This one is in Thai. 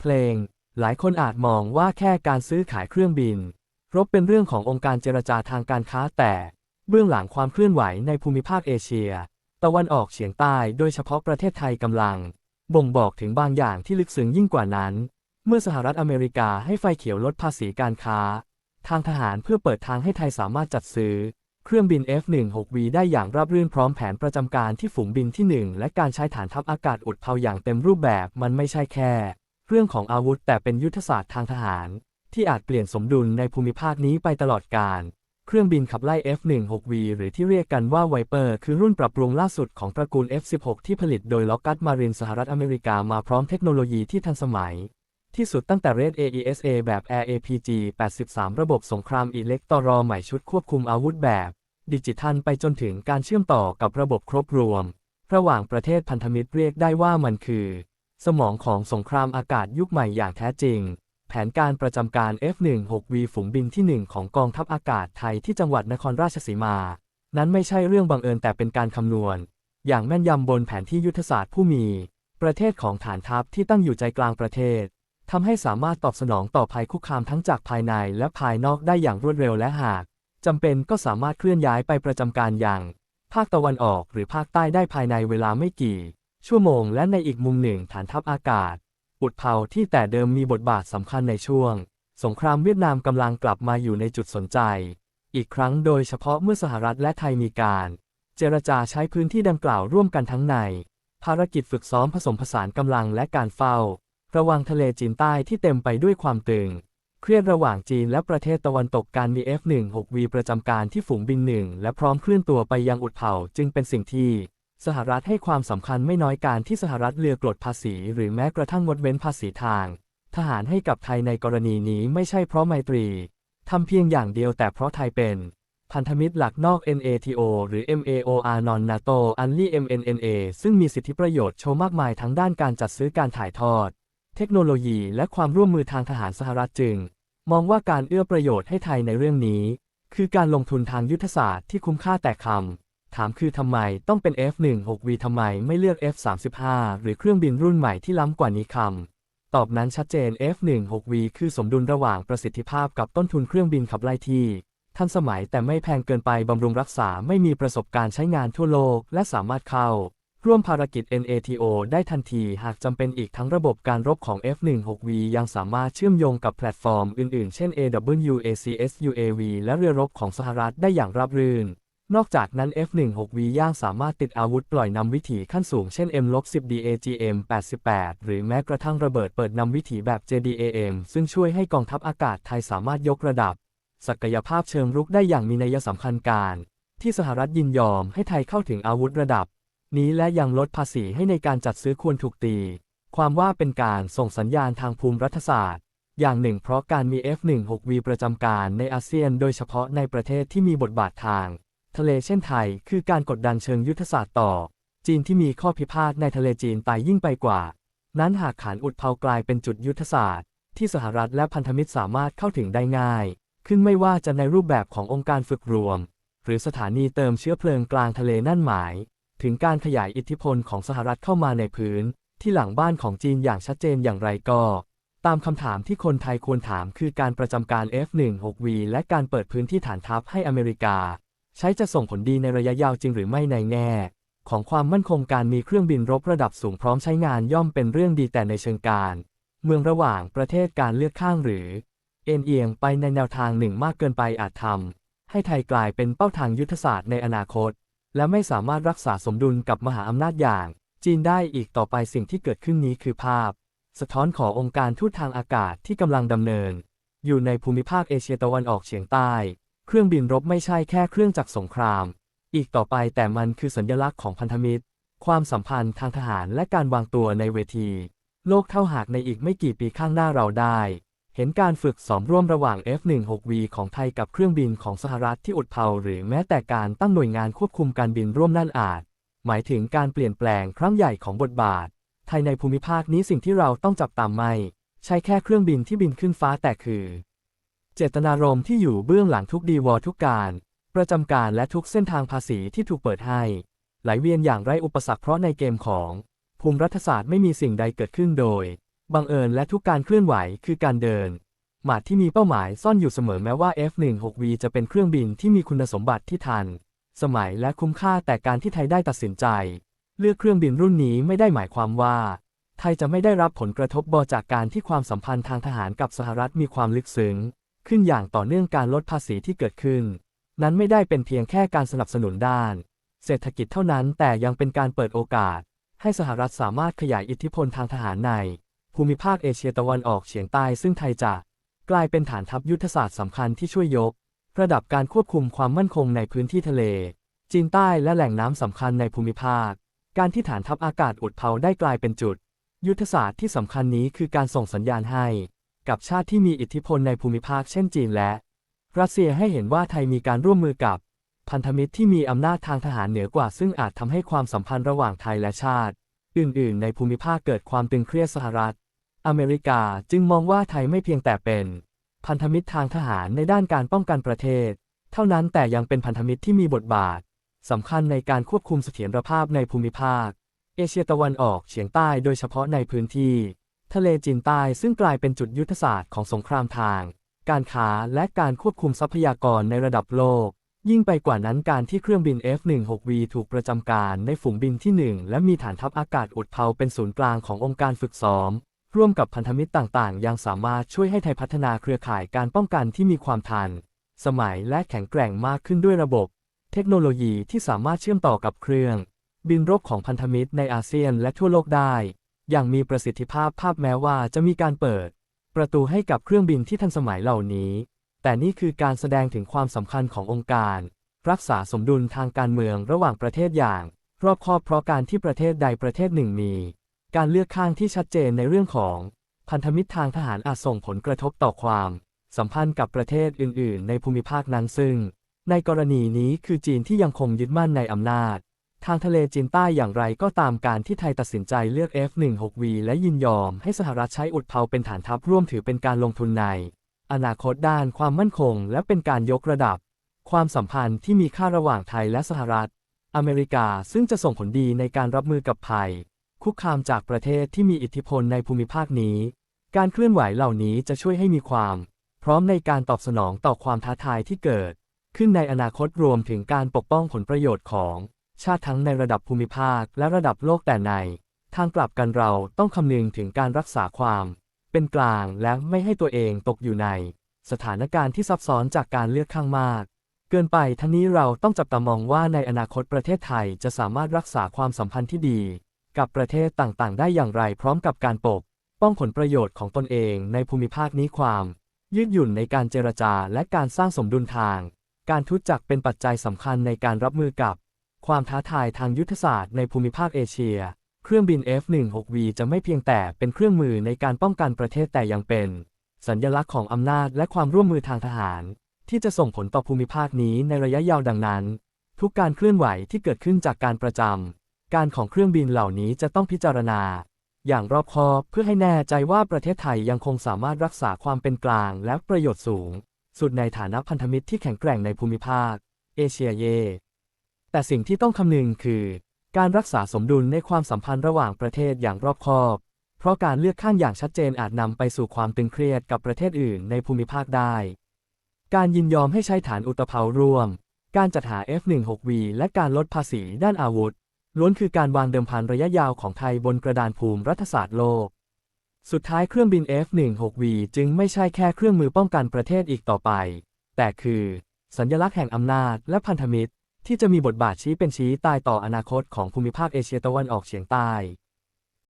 เพลง หลายคนอาจมองว่าแค่การซื้อขายเครื่องบิน รบเป็นเรื่องขององค์การเจรจาทางการค้าแต่ เบื้องหลังความเคลื่อนไหวในภูมิภาคเอเชีย ตะวันออกเฉียงใต้โดยเฉพาะประเทศไทยกำลัง บ่งบอกถึงบางอย่างที่ลึกซึ้งยิ่งกว่านั้น เมื่อสหรัฐอเมริกาให้ไฟเขียวลดภาษีการค้า ทางทหารเพื่อเปิดทางให้ไทยสามารถจัดซื้อเครื่องบิน F-16V ได้อย่างราบรื่นพร้อมแผนประจำการที่ฝูงบินที่ 1 และการใช้ฐานทัพอากาศอุดเผาอย่างเต็มรูปแบบมันไม่ใช่แค่ เรื่องของอาวุธแต่เป็นยุทธศาสตร์ทางทหาร ที่อาจเปลี่ยนสมดุลในภูมิภาคนี้ไปตลอดกาลเครื่องบินขับไล่ F-16V หรือที่เรียกกันว่า Viper คือรุ่นปรับปรุงล่าสุดของตระกูล F-16 ที่ผลิตโดย Lockheed Marine สหรัฐอเมริกามาพร้อมเทคโนโลยีที่ทันสมัย ที่สุดตั้งแต่ Red AESA แบบ Air APG 83 ระบบสงครามอิเล็กตรอใหม่ชุดควบคุมอาวุธแบบ ดิจิทัลไปจนถึงการเชื่อมต่อกับระบบครบรวม ระหว่างประเทศพันธมิตรเรียกได้ว่ามันคือ สมองของสงครามอากาศยุคใหม่อย่างแท้จริง แผนการประจำการ F-16V ฝูงบินที่ 1 ของกองทัพอากาศไทยที่จังหวัดนครราชสีมา นั้นไม่ใช่เรื่องบังเอิญแต่เป็นการคำนวณ อย่างแม่นยำบนแผนที่ยุทธศาสตร์ผู้มี ประเทศของฐานทัพที่ตั้งอยู่ใจกลางประเทศทำให้สามารถตอบสนองต่อภัยคุกคามทั้งจากภายในและภายนอกได้อย่างรวดเร็วและหากจำเป็นก็สามารถเคลื่อนย้ายไปประจำการอย่าง ภาคตะวันออกหรือภาคใต้ได้ภายในเวลาไม่กี่ ชั่วโมงและในอีกมุมหนึ่งฐานทัพอากาศ อุดเผาที่แต่เดิมมีบทบาทสำคัญในช่วง สงครามเวียดนามกำลังกลับมาอยู่ในจุดสนใจ อีกครั้งโดยเฉพาะเมื่อสหรัฐและไทยมีการ เจรจาใช้พื้นที่ดังกล่าวร่วมกันทั้งใน ภารกิจฝึกซ้อมผสมผสานกำลังและการเฝ้า ระวังทะเลจีนใต้ที่เต็มไปด้วยความตึง เครียดระหว่างจีนและประเทศตะวันตกการมี F-16V ประจำการที่ฝูงบินหนึ่งและพร้อมเคลื่อนตัวไปยังอุดเผาจึงเป็นสิ่งที่ สหรัฐให้ความสำคัญไม่น้อยการที่สหรัฐเลือกลดภาษี หรือแม้กระทั่งงดเว้นภาษีทาง ทหารให้กับไทยในกรณีนี้ไม่ใช่เพราะไมตรีทำเพียงอย่างเดียวแต่เพราะไทยเป็น พันธมิตรหลักนอก NATO หรือ MAOR non NATO Only MNNA ซึ่งมีสิทธิประโยชน์โชว์มากมายทั้งด้านการจัดซื้อการถ่ายทอด เทคโนโลยีและความร่วมมือทางทหารสหรัฐจึง มองว่าการเอื้อประโยชน์ให้ไทยในเรื่องนี้ คือการลงทุนทางยุทธศาสตร์ที่คุ้มค่าแต่คำ ถามคือทำไมต้องเป็น F16V ทำไมไม่เลือก F35 หรือเครื่องบินรุ่นใหม่ที่ล้ำกว่านี้คำตอบนั้นชัดเจน F16V คือสมดุลระหว่างประสิทธิภาพกับต้นทุนเครื่องบินขับไล่ที่ทันสมัยแต่ไม่แพงเกินไปบำรุงรักษาไม่มีประสบการณ์ใช้งานทั่วโลก และสามารถเข้า ร่วมภารกิจ NATO ได้ทันทีหากจำเป็นอีกทั้งระบบการรบของ F16V ยังสามารถเชื่อมโยงกับแพลตฟอร์มอื่นๆ เช่น AWACS UAV และเรือรบของสหรัฐได้อย่างราบรื่น นอกจากนั้น F16V ย่างสามารถติดอาวุธปล่อยนำวิถีขั้นสูงเช่น M-10 DAGM 88 หรือแม้กระทั่งระเบิดเปิดนำวิถีแบบ JDAM ซึ่งช่วยให้กองทัพอากาศไทยสามารถยกระดับ ศักยภาพเชิงรุกได้อย่างมีนัยสำคัญการ ที่สหรัฐยินยอมให้ไทยเข้าถึงอาวุธระดับ นี้และยังลดภาษีให้ในการจัดซื้อควรถูกตี ความว่าเป็นการส่งสัญญาณทางภูมิรัฐศาสตร์อย่างหนึ่งเพราะการมี F16V ประจำการในอาเซียน โดยเฉพาะในประเทศที่มีบทบาททาง ทะเลเช่นไทย คือการกดดันเชิงยุทธศาสตร์ต่อ จีนที่มีข้อพิพาทในทะเลจีนใต้ยิ่งไปกว่า นั้นหากขานอุดเผากลายเป็นจุดยุทธศาสตร์ ที่สหรัฐและพันธมิตรสามารถเข้าถึงได้ง่าย ขึ้นไม่ว่าจะในรูปแบบขององค์การฝึกรวม หรือสถานีเติมเชื้อเพลิงกลางทะเลนั่นหมาย ถึงการขยายอิทธิพลของสหรัฐเข้ามาในพื้น ที่หลังบ้านของจีนอย่างชัดเจนอย่างไรก็ตามคำถามที่คนไทยควรถามคือการประจำการ F16V และการเปิดพื้นที่ฐานทัพให้อเมริกา ใช้จะส่งผลดีในระยะยาวจริงหรือไม่ในแง่ ของความมั่นคงการมีเครื่องบินรบระดับสูงพร้อมใช้งานย่อมเป็นเรื่องดีแต่ในเชิงการ เมืองระหว่างประเทศการเลือกข้างหรือ เอ็นเอียงไปในแนวทางหนึ่งมากเกินไปอาจทำให้ไทยกลายเป็นเป้าทางยุทธศาสตร์ในอนาคต และไม่สามารถรักษาสมดุลกับมหาอำนาจอย่าง จีนได้อีกต่อไปสิ่งที่เกิดขึ้นนี้คือภาพ สะท้อนขององค์การทูตทางอากาศที่กำลังดำเนิน อยู่ในภูมิภาคเอเชียตะวันออกเฉียงใต้ เครื่องบินรบไม่ใช่แค่เครื่องจักรสงคราม อีกต่อไปแต่มันคือสัญลักษณ์ของพันธมิตร ความสัมพันธ์ทางทหารและการวางตัวในเวที โลกเท่าหากในอีกไม่กี่ปีข้างหน้าเราได้ เห็นการฝึกซ้อมร่วมระหว่าง F16V ของไทยกับเครื่องบินของสหรัฐที่อุดเผาหรือแม้แต่การตั้งหน่วยงานควบคุมการบินร่วมนั่นอาจ หมายถึงการเปลี่ยนแปลงครั้งใหญ่ของบทบาท ไทยในภูมิภาคนี้สิ่งที่เราต้องจับตามไม่ ใช่แค่เครื่องบินที่บินขึ้นฟ้าแต่คือ เจตนารมณ์ที่อยู่เบื้องหลังทุกดีวอทุกการ ประจำการและทุกเส้นทางภาษีที่ถูกเปิดให้ ไหลเวียนอย่างไร้อุปสรรคเพราะในเกมของ ภูมิรัฐศาสตร์ไม่มีสิ่งใดเกิดขึ้นโดย บังเอิญและทุกการเคลื่อนไหวคือการเดิน หมาดที่มีเป้าหมายซ่อนอยู่เสมอแม้ว่า F16V จะเป็นเครื่องบินที่มีคุณสมบัติที่ทัน สมัยและคุ้มค่าแต่การที่ไทยได้ตัดสินใจ เลือกเครื่องบินรุ่นนี้ไม่ได้หมายความว่า ไทยจะไม่ได้รับผลกระทบบอจากการที่ความสัมพันธ์ทางทหารกับสหรัฐมีความลึกซึ้ง ขึ้นอย่างต่อเนื่องการลดภาษีที่เกิดขึ้น นั้นไม่ได้เป็นเพียงแค่การสนับสนุนด้าน เศรษฐกิจเท่านั้นแต่ยังเป็นการเปิดโอกาส ให้สหรัฐสามารถขยายอิทธิพลทางทหารใน ภูมิภาคเอเชียตะวันออกเฉียงใต้ซึ่งไทยจะกลายเป็นฐานทัพยุทธศาสตร์สำคัญที่ช่วยยก ระดับการควบคุมความมั่นคงในพื้นที่ทะเล จีนใต้และแหล่งน้ำสำคัญในภูมิภาค การที่ฐานทัพอากาศอุดเผาได้กลายเป็นจุด ยุทธศาสตร์ที่สำคัญนี้คือการส่งสัญญาณให้ กับชาติที่มีอิทธิพลในภูมิภาคเช่นจีนและ รัสเซียให้เห็นว่าไทยมีการร่วมมือกับ พันธมิตรที่มีอำนาจทางทหารเหนือกว่า ซึ่งอาจทำให้ความสัมพันธ์ระหว่างไทยและชาติ อื่น ๆ ในภูมิภาคเกิดความตึงเครียดสหรัฐ อเมริกาจึงมองว่าไทยไม่เพียงแต่เป็น พันธมิตรทางทหารในด้านการป้องกันประเทศ เท่านั้นแต่ยังเป็นพันธมิตรที่มีบทบาทสำคัญในการควบคุมเสถียรภาพในภูมิภาค เอเชียตะวันออกเฉียงใต้โดยเฉพาะในพื้นที่ ทะเลจีนใต้ซึ่งกลายเป็นจุดยุทธศาสตร์ของสงครามทาง การค้าและการควบคุมทรัพยากรในระดับโลก ยิ่งไปกว่านั้นการที่เครื่องบิน F-16V ถูกประจำการในฝูงบินที่ 1 และมีฐานทัพอากาศอุดเผาเป็นศูนย์กลางขององค์การฝึกซ้อม ร่วมกับพันธมิตรต่างๆ ยังสามารถช่วยให้ไทยพัฒนาเครือข่ายการป้องกันที่มีความทัน สมัยและแข็งแกร่งมากขึ้นด้วยระบบ เทคโนโลยีที่สามารถเชื่อมต่อกับเครื่อง บินรบของพันธมิตรในอาเซียนและทั่วโลกได้ อย่างมีประสิทธิภาพภาพแม้ว่าจะมีการเปิด ประตูให้กับเครื่องบินที่ทันสมัยเหล่านี้ แต่นี่คือการแสดงถึงความสำคัญขององค์การ รักษาสมดุลทางการเมืองระหว่างประเทศอย่าง รอบคอบเพราะการที่ประเทศใดประเทศหนึ่งมี การเลือกข้างที่ชัดเจนในเรื่องของ พันธมิตรทางทหารอาจส่งผลกระทบต่อความ สัมพันธ์กับประเทศอื่น ๆ ในภูมิภาคนั้นซึ่ง ในกรณีนี้คือจีนที่ยังคงยึดมั่นในอำนาจ ทางทะเลจีนใต้อย่างไรก็ตามการที่ไทยตัดสินใจเลือก F-16V และยินยอมให้สหรัฐใช้อุดเผาเป็นฐานทัพร่วมถือเป็นการลงทุนใน อนาคตด้านความมั่นคง และเป็นการยกระดับ ความสัมพันธ์ที่มีค่าระหว่างไทยและสหรัฐ อเมริกาซึ่งจะส่งผลดีในการรับมือกับภัย คุกคามจากประเทศที่มีอิทธิพลในภูมิภาคนี้ การเคลื่อนไหวเหล่านี้จะช่วยให้มีความ พร้อมในการตอบสนองต่อความท้าทายที่เกิด ขึ้นในอนาคตรวมถึงการปกป้องผลประโยชน์ของ ชาติทั้งในระดับภูมิภาคและระดับโลกแต่ใน ทางกลับกันเราต้องคำนึงถึงการรักษาความ เป็นกลางและไม่ให้ตัวเองตกอยู่ใน สถานการณ์ที่ซับซ้อนจากการเลือกข้างมาก เกินไปทั้งนี้เราต้องจับตามองว่าในอนาคตประเทศไทยจะสามารถรักษาความสัมพันธ์ที่ดี กับประเทศต่างๆ ได้อย่างไรพร้อมกับการปก ป้องผลประโยชน์ของตนเองในภูมิภาคนี้ความ ยืดหยุ่นในการเจรจาและการสร้างสมดุลทาง การทุจักเป็นปัจจัยสำคัญในการรับมือกับ ความท้าทายทางยุทธศาสตร์ในภูมิภาคเอเชีย เครื่องบิน F-16V จะไม่เพียงแต่เป็นเครื่องมือในการป้องกันประเทศแต่ยังเป็น สัญลักษณ์ของอำนาจและความร่วมมือทางทหาร ที่จะส่งผลต่อภูมิภาคนี้ในระยะยาวดังนั้น ทุกการเคลื่อนไหวที่เกิดขึ้นจากการประจำการของเครื่องบินเหล่านี้จะต้องพิจารณา อย่างรอบคอบเพื่อให้แน่ใจว่าประเทศไทยยังคงสามารถรักษาความเป็นกลางและประโยชน์สูง สุดในฐานะพันธมิตรที่แข็งแกร่งในภูมิภาค เอเชียเย แต่สิ่งที่ต้องคำนึงคือ การรักษาสมดุลในความสัมพันธ์ระหว่างประเทศอย่างรอบคอบ เพราะการเลือกข้างอย่างชัดเจนอาจนำไปสู่ความตึงเครียดกับประเทศอื่นในภูมิภาคได้ การยินยอมให้ใช้ฐานอุตภาร่วม การจัดหา F-16V และการลดภาษีด้านอาวุธ ล้วนคือการวางเดิมพันระยะยาวของไทยบนกระดานภูมิรัฐศาสตร์โลก สุดท้ายเครื่องบิน F-16V จึงไม่ใช่แค่เครื่องมือป้องกันประเทศอีกต่อไป แต่คือ สัญลักษณ์แห่งอำนาจและพันธมิตร ที่จะมีบทบาทชี้เป็นชี้ตายต่ออนาคตของภูมิภาคเอเชียตะวันออกเฉียงใต้